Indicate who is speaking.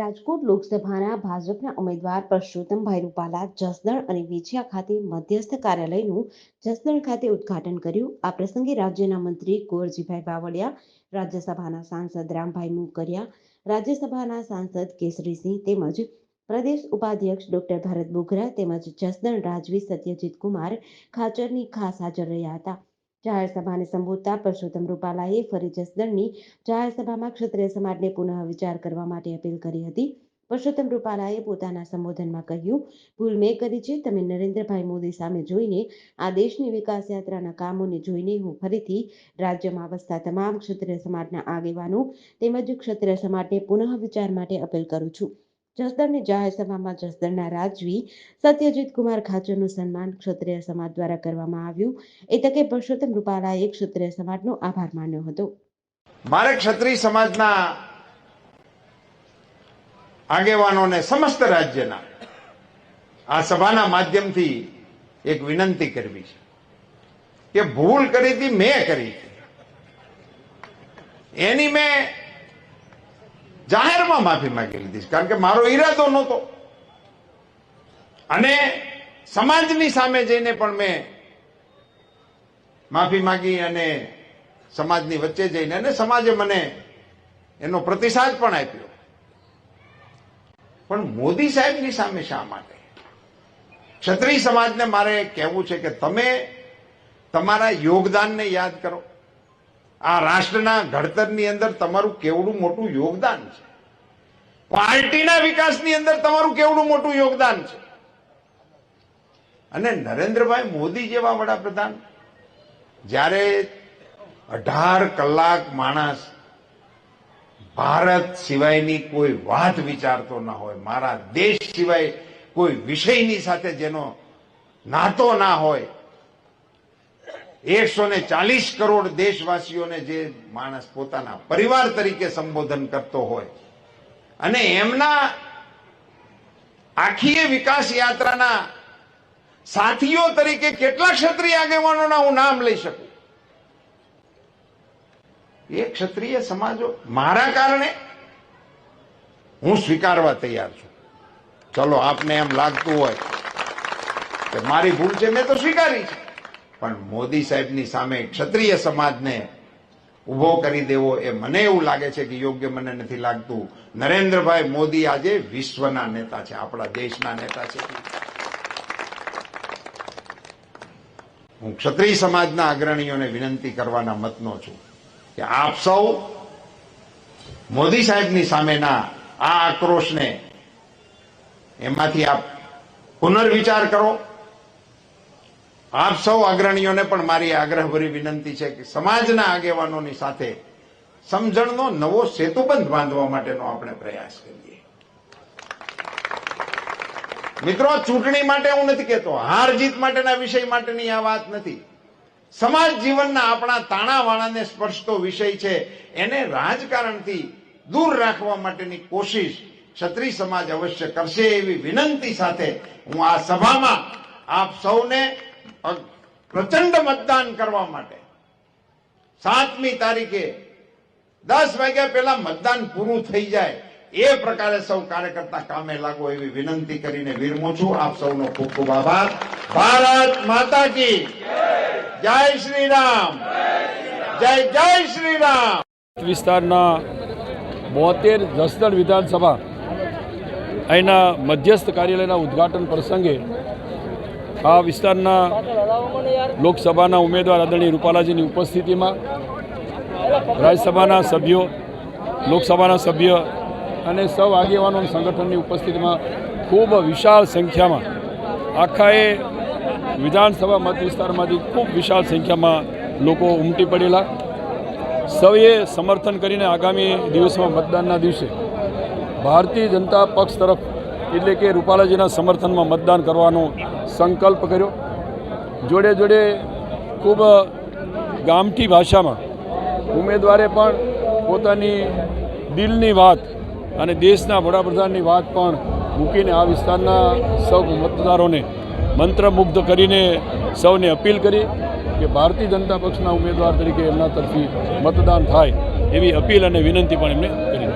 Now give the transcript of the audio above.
Speaker 1: રાજકોટ લોકસભાના ભાજપના ઉમેદવાર પરસોત્તમભાઈ રૂપાલા જસદણ અને વેચિયા ખાતે મધ્યસ્થ કાર્યાલયનું જસદણ ખાતે ઉદ્ઘાટન કર્યું. આ પ્રસંગે રાજ્યના મંત્રી કુંવરજીભાઈ બાવળિયા, રાજ્યસભાના સાંસદ રામભાઈ મુકરિયા રાજ્યસભાના સાંસદ કેસરીસિંહ તેમજ પ્રદેશ ઉપાધ્યક્ષ ડોક્ટર ભરત બોગરા તેમજ જસદણ રાજવી સત્યજીત કુમાર ખાચરની ખાસ હાજર રહ્યા હતા. જાહેર સંબોધતા પરસોત્તમ રૂપાલાએ ફરી જસદણની જાહેર ક્ષત્રિય સમાજને પુનઃ વિચાર કરવા માટે અપીલ કરી હતી. પરસોત્તમ રૂપાલાએ પોતાના સંબોધનમાં કહ્યું, ભૂલ મેં કરી છે, તમે નરેન્દ્રભાઈ મોદી સામે જોઈને આ દેશની વિકાસ યાત્રાના કામોને જોઈને હું ફરીથી રાજ્યમાં વસતા તમામ ક્ષત્રિય સમાજના આગેવાનો તેમજ ક્ષત્રિય સમાજને પુનઃ વિચાર માટે અપીલ કરું છું. જસદણની જાહેર સભામાં જસદણના રાજવી સત્યજીત કુમાર ખાચરનું સન્માન ક્ષત્રિય સમાજ દ્વારા કરવામાં આવ્યું. એ તકે પરસોત્તમ રૂપાલાએ ક્ષત્રિય સમાજનો આભાર માન્યો હતો.
Speaker 2: મારે ક્ષત્રિય સમાજના આગેવાનોને સમસ્ત રાજ્યના આ સભાના માધ્યમથી એક વિનંતી કરવી છે કે ભૂલ કરી હતી, મેં કરી એની મેં જાહેરમાં માફી માંગી લીધી. કારણ કે મારો ઈરાદો નહોતો. અને સમાજની સામે જઈને પણ મેં માફી માંગી અને સમાજની વચ્ચે જઈને અને સમાજે મને એનો પ્રતિસાદ પણ આપ્યો. પણ મોદી સાહેબની સામે શા માટે? ક્ષત્રિય સમાજને મારે કહેવું છે કે તમે તમારા યોગદાનને યાદ કરો. આ રાષ્ટ્રના ઘડતરની અંદર તમારું કેવડું મોટું યોગદાન છે. પાર્ટીના વિકાસની અંદર તમારું કેવડું મોટું યોગદાન છે. અને નરેન્દ્રભાઈ મોદી જેવા વડાપ્રધાન, જ્યારે અઢાર કલાક માણસ ભારત સિવાયની કોઈ વાત વિચારતો ના હોય, મારા દેશ સિવાય કોઈ વિષયની સાથે જેનો નાતો ના હોય એકસો ને ચાલીસ કરોડ દેશવાસીઓને જે માણસ પોતાના પરિવાર તરીકે સંબોધન કરતો હોય અને એમના આખી વિકાસ યાત્રાના સાથીઓ તરીકે કેટલા ક્ષત્રિય આગેવાનોના હું નામ લઈ શકું? એ ક્ષત્રિય સમાજો મારા કારણે હું સ્વીકારવા તૈયાર છું. ચલો આપને એમ લાગતું હોય કે મારી ભૂલ છે, મેં તો સ્વીકારી છે. પણ મોદી સાહેબની સામે ક્ષત્રિય સમાજને ઊભો કરી દેવો એ મને એવું લાગે છે કે યોગ્ય મને નથી લાગતું. નરેન્દ્રભાઈ મોદી આજે વિશ્વના નેતા છે, આપણા દેશના નેતા છે. હું ક્ષત્રિય સમાજના અગ્રણીઓને વિનંતી કરવાના મતનો છું કે આપ સૌ મોદી સાહેબની સામેના આ આક્રોશને એમાંથી આપ પુનર્વિચાર કરો. આપ સૌ અગ્રણીઓને પણ મારી આગ્રહભરી વિનંતી છે કે સમાજના આગેવાનોની સાથે સમજણનો નવો સેતુબંધ બાંધવા માટેનો આપણે પ્રયાસ કરીએ. મિત્રો, ચૂંટણી માટે હું નથી કહેતો, હાર જીત માટેના વિષય માટેની આ વાત નથી. સમાજ જીવનના આપણા તાણાવાણાને સ્પર્શતો વિષય છે. એને રાજકારણથી દૂર રાખવા માટેની કોશિશ ક્ષત્રિય સમાજ અવશ્ય કરશે એવી વિનંતી સાથે હું આ સભામાં આપ સૌને પ્રચંડ મતદાન કરવા માટે. સાતમી તારીખે દસ વાગ્યા પહેલા મતદાન પૂરું થઈ જાય, એ પ્રકારે સૌ કાર્યકર્તા કામે લાગો એવી વિનંતી કરીને વિરમું છું. આપ સૌનો ખૂબ ખૂબ આભાર. ભારત માતા કી જય શ્રી રામ જય જય શ્રી રામ
Speaker 3: વિસ્તારના બોતેર જસદણ વિધાનસભા અહીંના મધ્યસ્થ કાર્યાલયના ઉદ્ઘાટન પ્રસંગે આ વિસ્તારના લોકસભાના ઉમેદવાર આદરણીય રૂપાલાજીની ઉપસ્થિતિમાં રાજ્યસભાના સભ્યો, લોકસભાના સભ્ય અને સૌ આગેવાનો સંગઠનની ઉપસ્થિતિમાં ખૂબ વિશાળ સંખ્યામાં, આખા એ વિધાનસભા મત વિસ્તારમાંથી ખૂબ વિશાળ સંખ્યામાં લોકો ઉમટી પડેલા. સૌએ સમર્થન કરીને આગામી દિવસમાં મતદાનના દિવસે ભારતીય જનતા પક્ષ તરફ એટલે કે રૂપાલાજીના સમર્થનમાં મતદાન કરવાનો સંકલ્પ કર્યો. જોડે જોડે ખૂબ ગામઠી ભાષામાં ઉમેદવારે પણ પોતાની દિલની વાત અને દેશના વડાપ્રધાનની વાત પણ મૂકીને આ વિસ્તારના સૌ મતદારોને મંત્રમુગ્ધ કરીને સૌને અપીલ કરી કે ભારતીય જનતા પક્ષના ઉમેદવાર તરીકે એમના તરફી મતદાન થાય એવી અપીલ અને વિનંતી પણ એમણે કરી.